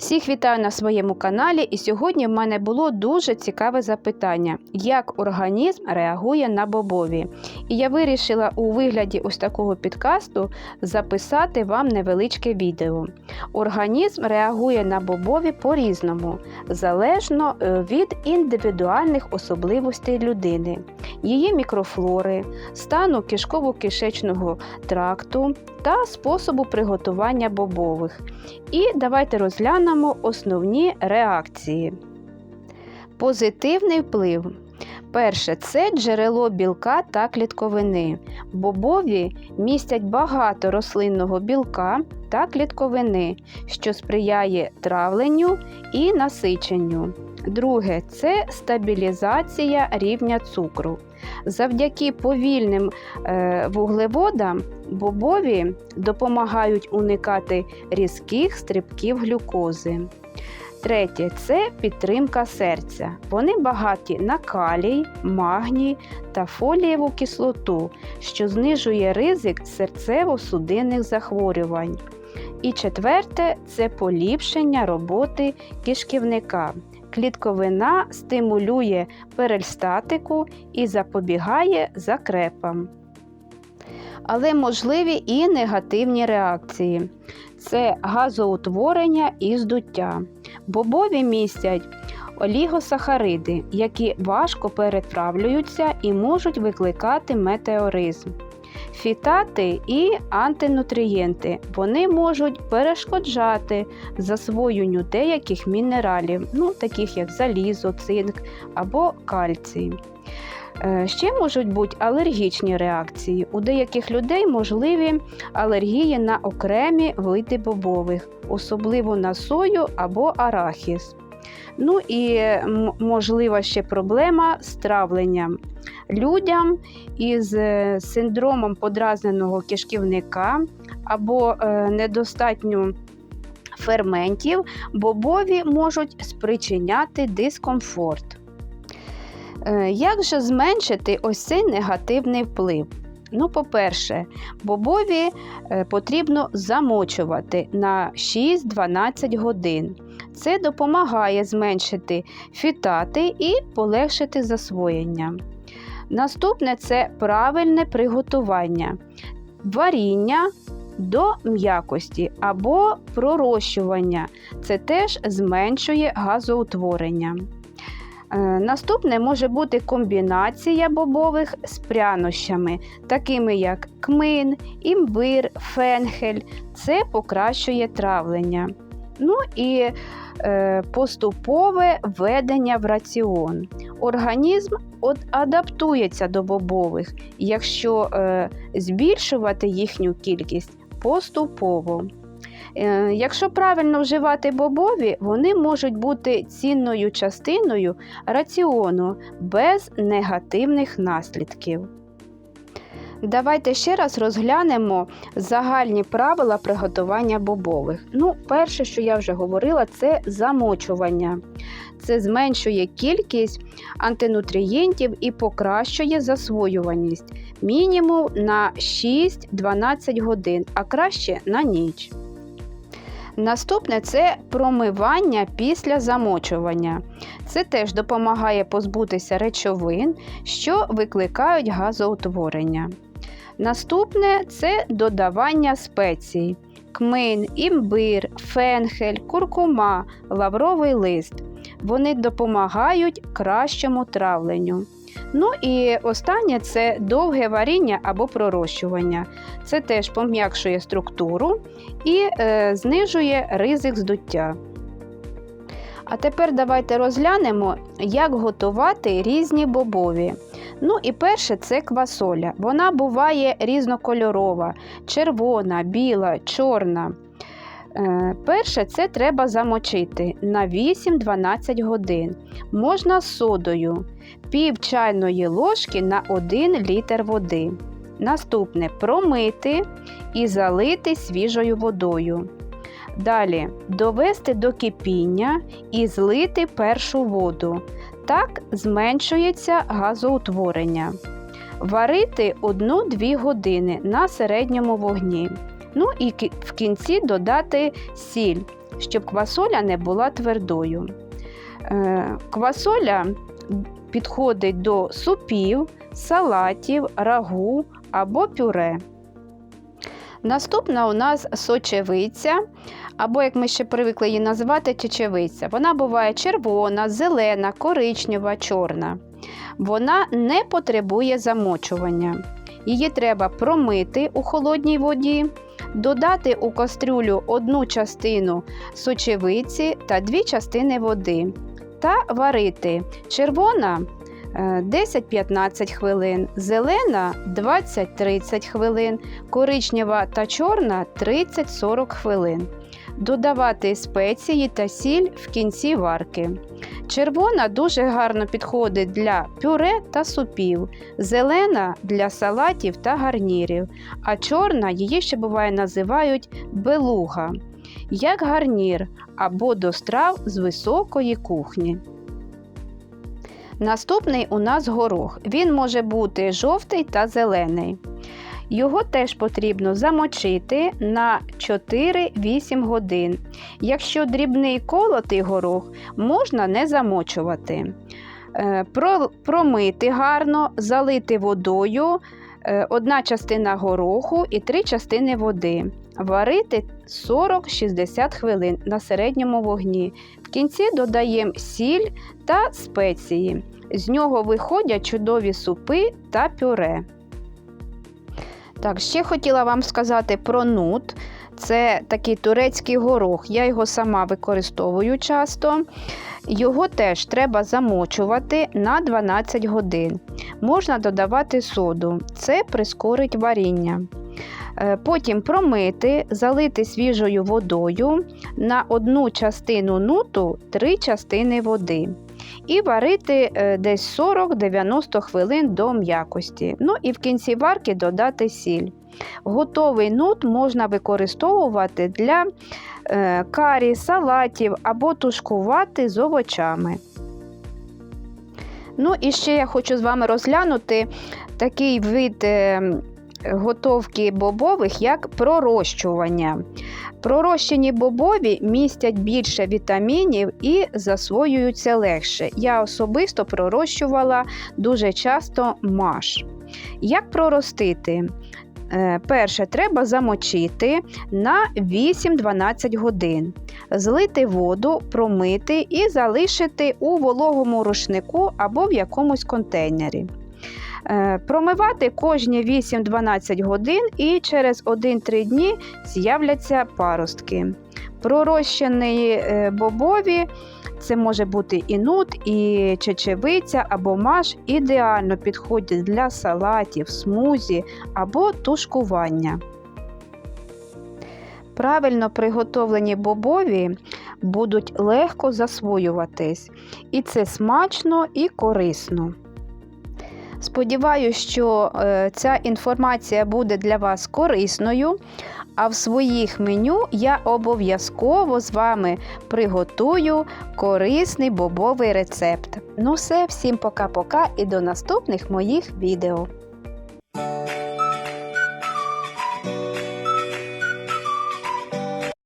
Всіх вітаю на своєму каналі, і сьогодні в мене було дуже цікаве запитання, як організм реагує на бобові. І я вирішила у вигляді ось такого підкасту записати вам невеличке відео. Організм реагує на бобові по-різному, залежно е, від індивідуальних особливостей людини, її мікрофлори, стану кишково-кишечного тракту та способу приготування бобових. І давайте розглянемо основні реакції. Позитивний вплив. Перше це джерело білка та клітковини. Бобові містять багато рослинного білка та клітковини, що сприяє травленню і насиченню. Друге це стабілізація рівня цукру. Завдяки повільним е, вуглеводам бобові допомагають уникати різких стрибків глюкози. Третє це підтримка серця. Вони багаті на калій, магній та фолієву кислоту, що знижує ризик серцево-судинних захворювань. І четверте це поліпшення роботи кишківника. Клітковина стимулює перистатику і запобігає закрепам. Але можливі і негативні реакції. Це газоутворення і здуття. Бобові містять олігосахариди, які важко перетравлюються і можуть викликати метеоризм. Фітати і антинутрієнти вони можуть перешкоджати засвоєнню деяких мінералів, ну, таких як залізо, цинк або кальцій. Е, Ще можуть бути алергічні реакції. У деяких людей можливі алергії на окремі види бобових, особливо на сою або арахіс. Ну і можлива ще проблема з травленням. Людям із е, синдромом подразненого кишківника або е, недостатньо ферментів бобові можуть спричиняти дискомфорт. Е, Як же зменшити ось цей негативний вплив? Ну, по-перше, бобові потрібно замочувати на 6-12 годин. Це допомагає зменшити фітати і полегшити засвоєння. Наступне це правильне приготування, варіння до м'якості або пророщування. Це теж зменшує газоутворення. Е, Наступне може бути комбінація бобових з прянощами, такими як кмин, імбир, фенхель. Це покращує травлення. Ну і е, поступове введення в раціон. Організм от адаптується до бобових, якщо е, збільшувати їхню кількість поступово. Е, Якщо правильно вживати бобові, вони можуть бути цінною частиною раціону без негативних наслідків. Давайте ще раз розглянемо загальні правила приготування бобових. Ну, перше, що я вже говорила, це замочування. Це зменшує кількість антинутрієнтів і покращує засвоюваність мінімум на 6-12 годин, а краще на ніч. Наступне це промивання після замочування. Це теж допомагає позбутися речовин, що викликають газоутворення. Наступне це додавання спецій: кмин, імбир, фенхель, куркума, лавровий лист. Вони допомагають кращому травленню. Ну і останнє це довге варіння або пророщування. Це теж пом'якшує структуру і е, знижує ризик здуття. А тепер давайте розглянемо, як готувати різні бобові. Ну і перше це квасоля. Вона буває різнокольорова, червона, біла, чорна. Е, Перше це треба замочити на 8-12 годин. Можна з содою, пів чайної ложки на 1 літр води. Наступне промити і залити свіжою водою. Далі довести до кипіння і злити першу воду. Так зменшується газоутворення. Варити 1-2 години на середньому вогні. Ну і в кінці додати сіль. щоб квасоля не була твердою. Е, Квасоля підходить до супів, салатів, рагу або пюре. Наступна у нас сочевиця, або, як ми ще привикли її називати, чечевиця. Вона буває червона, зелена, коричнева, чорна. Вона не потребує замочування. Її треба промити у холодній воді, додати у кастрюлю одну частину сочевиці та дві частини води та варити. Червона 10-15 хвилин, зелена 20-30 хвилин, коричнева та чорна 30-40 хвилин. Додавати спеції та сіль в кінці варки. Червона дуже гарно підходить для пюре та супів, зелена для салатів та гарнірів, а чорна її ще буває називають белуга, як гарнір або до страв з високої кухні. Наступний у нас горох. Він може бути жовтий та зелений. Його теж потрібно замочити на 4-8 годин. Якщо дрібний колотий горох, можна не замочувати. Е, Промити гарно, залити водою, е, одна частина гороху і три частини води. Варити 40-60 хвилин на середньому вогні. В кінці додаємо сіль та спеції. З нього виходять чудові супи та пюре. Так, ще хотіла вам сказати про нут. Це такий турецький горох. Я його сама використовую часто. Його теж треба замочувати на 12 годин. Можна додавати соду, це прискорить варіння. Е, Потім промити, залити свіжою водою на одну частину нуту 3 частини води. І варити е, десь 40-90 хвилин до м'якості. Ну і в кінці варки додати сіль. Готовий нут можна використовувати для е, карі, салатів або тушкувати з овочами. Ну і ще я хочу з вами розглянути такий вид готовки бобових, як пророщування. Пророщені бобові містять більше вітамінів і засвоюються легше. Я особисто пророщувала дуже часто маш. Як проростити? Е, Перше, треба замочити на 8-12 годин, злити воду, промити і залишити у вологому рушнику або в якомусь контейнері. Е, Промивати кожні 8-12 годин і через 1-3 дні з'являться паростки. Пророщені е, бобові це може бути і нут, і чечевиця або маш ідеально підходять для салатів, смузі або тушкування. Правильно приготовлені бобові будуть легко засвоюватись, і це смачно і корисно. Сподіваюсь, що е, ця інформація буде для вас корисною, а в своїх меню я обов'язково з вами приготую корисний бобовий рецепт. Ну все, всім пока-пока і до наступних моїх відео.